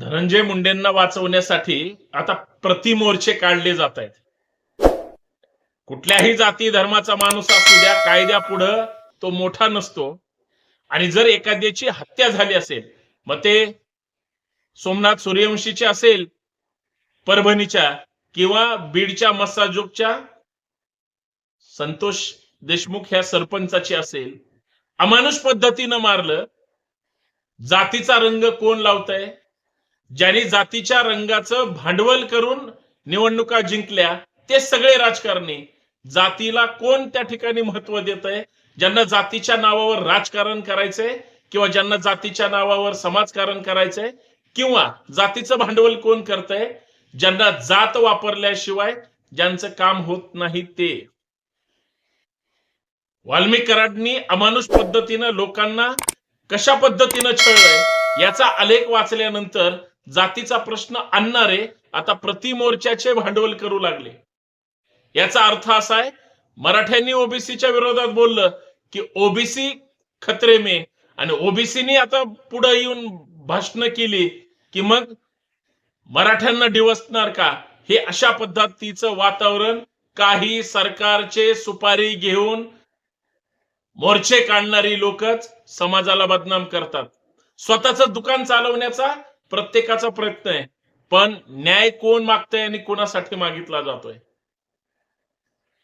धनंजय मुंडेंना वाचवण्यासाठी आता प्रतिमोर्चे काढले जात आहेत. कुठल्याही जाती धर्माचा माणूस असू द्या कायद्यापुढं तो मोठा नसतो. आणि जर एखाद्याची हत्या झाली असेल मग ते सोमनाथ सूर्यवंशीचे असेल परभणीच्या किंवा बीडच्या मस्साजोगच्या संतोष देशमुख ह्या सरपंचाची असेल अमानुष पद्धतीनं मारलं जातीचा रंग कोण लावतंय? ज्यांनी जातीच्या रंगाचं भांडवल करून निवडणुका जिंकल्या ते सगळे राजकारणी जातीला कोण त्या ठिकाणी महत्त्व देत आहे ज्यांना जातीच्या नावावर राजकारण करायचंय किंवा ज्यांना जातीच्या नावावर समाजकारण करायचंय किंवा जातीचं भांडवल कोण करतंय? ज्यांना जात वापरल्याशिवाय ज्यांचं काम होत नाही ते. वाल्मिक कराडनी अमानुष पद्धतीनं लोकांना कशा पद्धतीनं छळलंय याचा आलेख वाचल्यानंतर जातीचा प्रश्न आणणारे आता प्रतिमोर्चाचे भांडवल करू लागले. याचा अर्थ असा आहे मराठ्यांनी ओबीसीच्या विरोधात बोललं की ओबीसी खतरे मे. आणि ओबीसीनी आता पुढे येऊन भाषण केली की मग मराठ्यांना डिवसणार का? हे अशा पद्धतीचं वातावरण काही सरकारचे सुपारी घेऊन मोर्चे काढणारी लोकच समाजाला बदनाम करतात. स्वतःच दुकान चालवण्याचा प्रत्येकाचा प्रयत्न आहे. पण न्याय कोण मागतंय आणि कोणासाठी मागितला जातोय?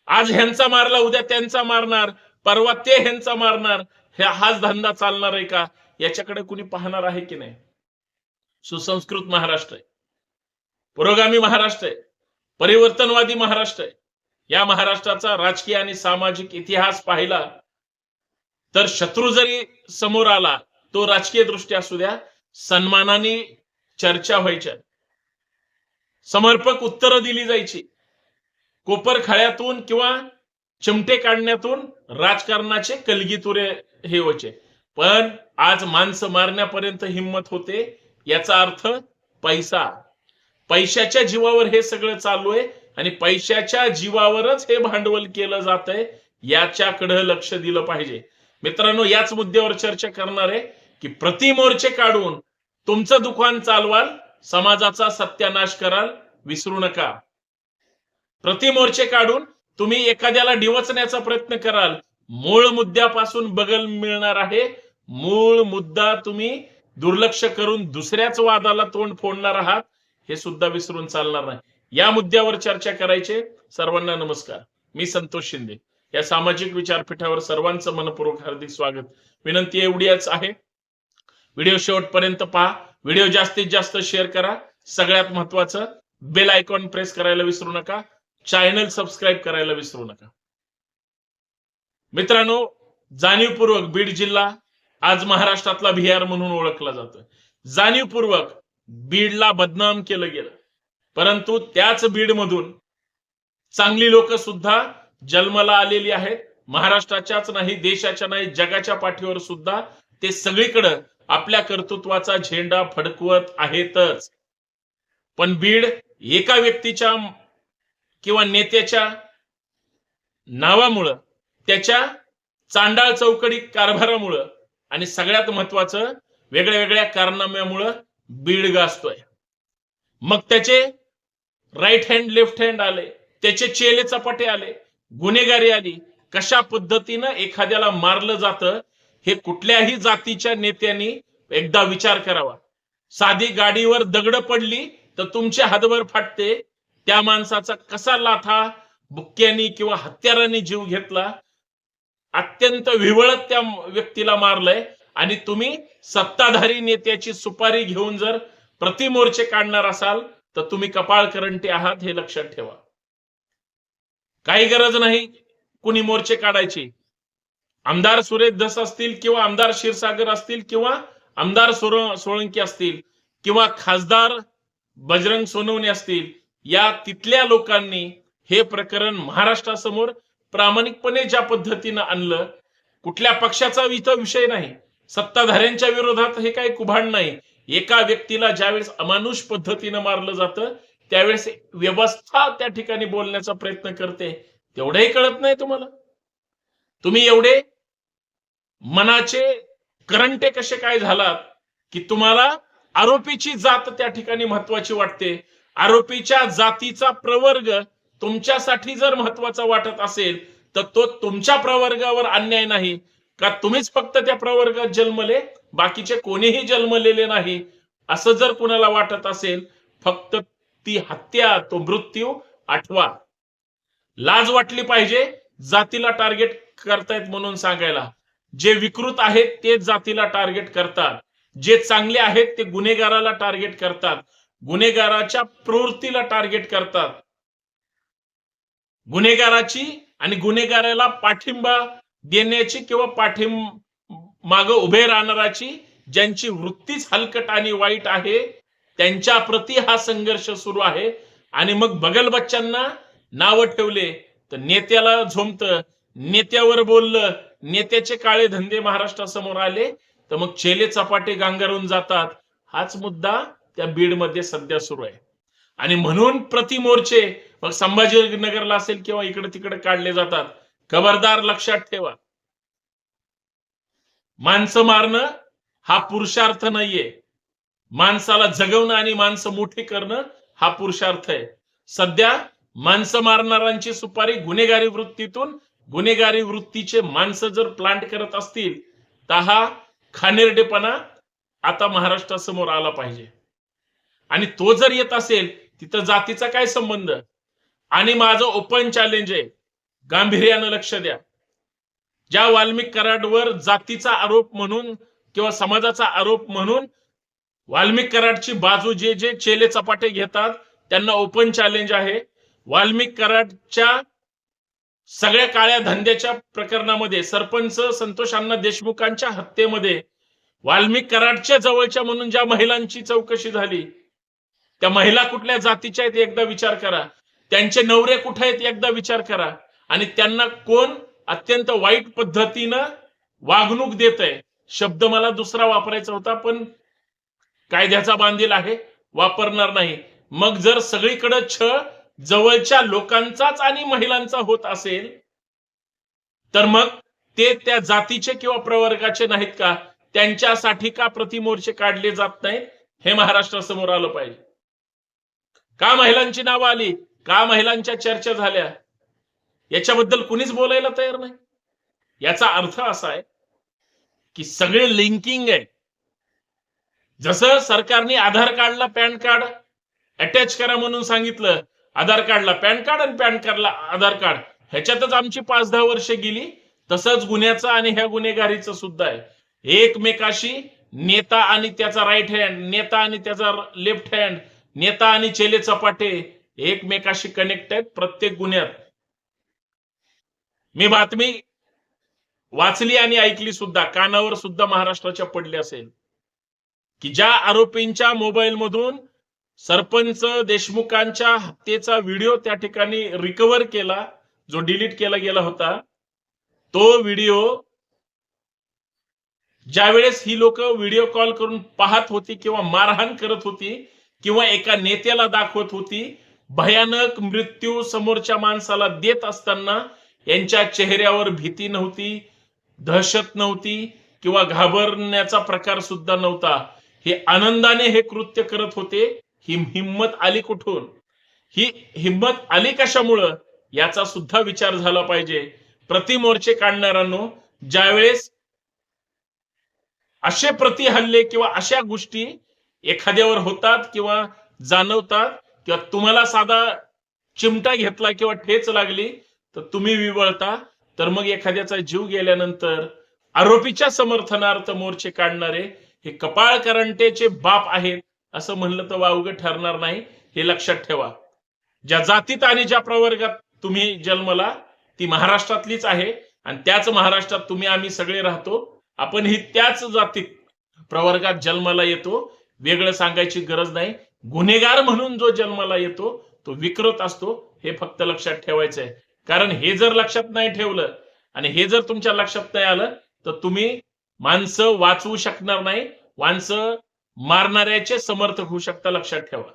आज ह्यांचा मारला उद्या त्यांचा मारणार परवा ते ह्यांचा मारणार हाच धंदा चालणार आहे का? याच्याकडे कुणी पाहणार आहे की नाही? सुसंस्कृत महाराष्ट्र आहे. पुरोगामी महाराष्ट्र आहे. परिवर्तनवादी महाराष्ट्र आहे. या महाराष्ट्राचा राजकीय आणि सामाजिक इतिहास पाहिला तर शत्रू जरी समोर आला तो राजकीय दृष्ट्या असू द्या सन्मानाने चर्चा व्हायच्या. समर्पक उत्तरं दिली जायची. कोपर खळ्यातून किंवा चिमटे काढण्यातून राजकारणाचे कलगीतुरे हे व्हायचे. पण आज माणसं मारण्यापर्यंत हिंमत होते याचा अर्थ पैसा. पैशाच्या जीवावर हे सगळं चालू आहे आणि पैशाच्या जीवावरच हे भांडवल केलं जात आहे याच्याकडं लक्ष दिलं पाहिजे. मित्रांनो याच मुद्द्यावर चर्चा करणार आहे की प्रतिमोर्चे काढून तुमचं दुकान चालवाल समाजाचा सत्यानाश कराल विसरू नका. प्रतिमोर्चे काढून तुम्ही एखाद्याला डिवचण्याचा प्रयत्न कराल मूळ मुद्द्यापासून बगल मिळणार आहे. मूळ मुद्दा तुम्ही दुर्लक्ष करून दुसऱ्याच वादाला तोंड फोडणार आहात हे सुद्धा विसरून चालणार नाही. या मुद्द्यावर चर्चा करायचे. सर्वांना नमस्कार. मी संतोष शिंदे. या सामाजिक विचारपीठावर सर्वांचं मनपूर्वक हार्दिक स्वागत. विनंती एवढीच आहे. व्हिडिओ शेवटपर्यंत पहा. व्हिडिओ जास्तीत जास्त शेअर करा. सगळ्यात महत्वाचं बेल आयकॉन प्रेस करायला विसरू नका. चॅनल सबस्क्राईब करायला विसरू नका. मित्रांनो जाणीवपूर्वक बीड जिल्हा आज महाराष्ट्रातला बिहार म्हणून ओळखला जातोय. जाणीवपूर्वक बीडला बदनाम केलं गेलं. परंतु त्याच बीडमधून चांगली लोक सुद्धा जन्माला आलेली आहेत. महाराष्ट्राच्याच नाही देशाच्या नाही जगाच्या पाठीवर सुद्धा ते सगळीकडं आपल्या कर्तृत्वाचा झेंडा फडकवत आहेतच. पण बीड एका व्यक्तीच्या किंवा नेत्याच्या नावामुळं त्याच्या चांडाळ चौकडी कारभारामुळं आणि सगळ्यात महत्वाचं वेगळ्या वेगळ्या कारनाम्यामुळं बीड गाजतोय. मग त्याचे राईट हँड लेफ्ट हँड आले त्याचे चेले चपाटे आले गुन्हेगारी आली कशा पद्धतीनं एखाद्याला मारलं जातं हे कुठल्याही जातीच्या नेत्यांनी एकदा विचार करावा. साधी गाडीवर दगड पडली तर तुमच्या हातभर फाटते. त्या माणसाचा कसा लाथा बुक्क्यांनी किंवा हत्यारांनी जीव घेतला? अत्यंत विवळत त्या व्यक्तीला मारलंय. आणि तुम्ही सत्ताधारी नेत्याची सुपारी घेऊन जर प्रतिमोर्चे काढणार असाल तर तुम्ही कपाळ करंटी आहात हे लक्षात ठेवा. काही गरज नाही कुणी मोर्चे काढायची. आमदार सुरेश धस असतील किंवा आमदार क्षीरसागर असतील किंवा आमदार सोर सोळंकी असतील किंवा खासदार बजरंग सोनवणे असतील या तिथल्या लोकांनी हे प्रकरण महाराष्ट्रासमोर प्रामाणिकपणे ज्या पद्धतीनं आणलं कुठल्या पक्षाचा इथं विषय नाही. सत्ताधाऱ्यांच्या विरोधात हे काही कुभांड नाही. एका व्यक्तीला ज्यावेळेस अमानुष पद्धतीनं मारलं जातं त्यावेळेस व्यवस्था त्या ठिकाणी बोलण्याचा प्रयत्न करते तेवढंही कळत नाही तुम्हाला. तुम्ही एवढे मनाचे करंटे कसे काय झालात की तुम्हाला आरोपीची जात त्या ठिकाणी महत्वाची वाटते? आरोपीच्या जातीचा प्रवर्ग तुमच्यासाठी जर महत्त्वाचा वाटत असेल तर तो तुमच्या प्रवर्गावर अन्याय नाही. का तुम्हीच फक्त त्या प्रवर्गात जन्मले बाकीचे कोणीही जन्मलेले नाही? असं जर कुणाला वाटत असेल फक्त ती हत्या तो मृत्यू आठवा. लाज वाटली पाहिजे जातीला टार्गेट करतायत म्हणून सांगायला. जे विकृत आहेत ते जातीला टार्गेट करतात. जे चांगले आहेत ते गुन्हेगाराला टार्गेट करतात. गुन्हेगाराच्या प्रवृत्तीला टार्गेट करतात. गुन्हेगाराची आणि गुन्हेगाराला पाठिंबा देण्याची किंवा पाठिंब माग उभे राहणाराची ज्यांची वृत्तीच हलकट आणि वाईट आहे त्यांच्या प्रती हा संघर्ष सुरू आहे. आणि मग बगल बच्चांना नाव ठेवले तर नेत्याला झोमत नेत्यावर बोललं नेत्याचे काळे धंदे महाराष्ट्रासमोर आले तर मग चेले चपाटे गांगारून जातात. हाच मुद्दा त्या बीडमध्ये सध्या सुरू आहे. आणि म्हणून प्रतिमोर्चे मग संभाजीनगरला असेल किंवा इकडे तिकडे काढले जातात. खबरदार लक्षात ठेवा. माणसं मारणं हा पुरुषार्थ नाहीये. माणसाला जगवणं आणि माणसं मोठी करणं हा पुरुषार्थ आहे. सध्या माणसं मारणाऱ्यांची सुपारी गुन्हेगारी वृत्तीतून गुन्हेगारी वृत्तीचे माणसं जर प्लांट करत असतील तर हा खानेरडेपणा आता महाराष्ट्रासमोर आला पाहिजे. आणि तो जर येत असेल तिथं जातीचा काय संबंध? आणि माझं ओपन चॅलेंज आहे गांभीर्यानं लक्ष द्या. ज्या वाल्मिक कराडवर जातीचा आरोप म्हणून किंवा समाजाचा आरोप म्हणून वाल्मिक कराडची बाजू जे जे चेले चपाटे घेतात त्यांना ओपन चॅलेंज आहे. वाल्मिक कराडच्या सगळ्या काळ्या धंद्याच्या प्रकरणामध्ये सरपंच संतोष अण्णा देशमुखांच्या हत्येमध्ये वाल्मिक कराडच्या जवळच्या म्हणून ज्या महिलांची चौकशी झाली त्या महिला कुठल्या जातीच्या आहेत एकदा विचार करा. त्यांचे नवरे कुठे आहेत एकदा विचार करा. आणि त्यांना कोण अत्यंत वाईट पद्धतीनं वागणूक देत आहे शब्द मला दुसरा वापरायचा होता पण कायद्याचा बांधील आहे वापरणार नाही. मग जर सगळीकडे छळ जवळच्या लोकांचाच आणि महिलांचा होत असेल तर मग ते त्या जातीचे किंवा प्रवर्गाचे नाहीत का? त्यांच्यासाठी का प्रतिमोर्चे काढले जात नाहीत? हे महाराष्ट्रासमोर आलं पाहिजे. का महिलांची नावं आली? का महिलांच्या चर्चा झाल्या? याच्याबद्दल कुणीच बोलायला तयार नाही. याचा अर्थ असा आहे की सगळे लिंकिंग आहे. जसं सरकारने आधार कार्डला पॅन कार्ड अटॅच करा म्हणून सांगितलं आधार कार्डला पॅन कार्ड आणि पॅन कार्डला आधार कार्ड. ह्याच्यातच आमची पाच दहा वर्ष गेली. तसंच गुन्ह्याचं आणि ह्या गुन्हेगारीचं सुद्धा आहे. एकमेकाशी नेता आणि त्याचा राईट हँड नेता आणि त्याचा लेफ्ट हँड नेता आणि चेले चपाटे एकमेकाशी कनेक्ट आहेत प्रत्येक गुन्ह्यात. मी बातमी वाचली आणि ऐकली सुद्धा. कानावर सुद्धा महाराष्ट्राच्या पडली असेल. की ज्या आरोपींच्या मोबाईल मधून सरपंच देशमुखांच्या हत्येचा व्हिडिओ त्या ठिकाणी रिकव्हर केला जो डिलीट केला गेला होता तो व्हिडिओ ज्यावेळेस ही लोक व्हिडिओ कॉल करून पाहत होती किंवा मारहाण करत होती किंवा एका नेत्याला दाखवत होती भयानक मृत्यू समोरच्या माणसाला देत असताना यांच्या चेहऱ्यावर भीती नव्हती दहशत नव्हती किंवा घाबरण्याचा प्रकार सुद्धा नव्हता. हे आनंदाने हे कृत्य करत होते. ही हिंमत आली कुठून? ही हिंमत आली कशामुळं? याचा सुद्धा विचार झाला पाहिजे. प्रतिमोर्चे काढणाऱ्यांनो ज्यावेळेस असे प्रति हल्ले किंवा अशा गोष्टी एखाद्यावर होतात किंवा जाणवतात किंवा तुम्हाला साधा चिमटा घेतला किंवा ठेच लागली तर तुम्ही विवळता. तर मग एखाद्याचा जीव गेल्यानंतर आरोपीच्या समर्थनार्थ मोर्चे काढणारे हे कपाळ करंटेचे बाप आहेत. असं म्हणलं तर वावगं ठरणार नाही हे लक्षात ठेवा. ज्या जातीत आणि ज्या प्रवर्गात तुम्ही जन्मला ती महाराष्ट्रातलीच आहे आणि त्याच महाराष्ट्रात तुम्ही आम्ही सगळे राहतो. आपण ही त्याच जातीत प्रवर्गात जन्माला येतो. वेगळं सांगायची गरज नाही. गुन्हेगार म्हणून जो जन्माला येतो तो विकृत असतो हे फक्त लक्षात ठेवायचं आहे. कारण हे जर लक्षात नाही ठेवलं आणि हे जर तुमच्या लक्षात नाही आलं तर तुम्ही माणसं वाचवू शकणार नाही. माणसं मारणाऱ्याचे समर्थक होऊ शकता लक्षात ठेवा.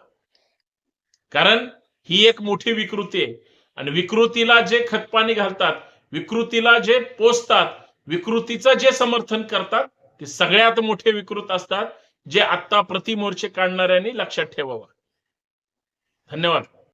कारण ही एक मोठी विकृती आहे. आणि विकृतीला जे खतपाणी घालतात विकृतीला जे पोचतात विकृतीचं जे समर्थन करतात ते सगळ्यात मोठे विकृत असतात जे आत्ता प्रतिमोर्चे काढणाऱ्यांनी लक्षात ठेवावं. धन्यवाद.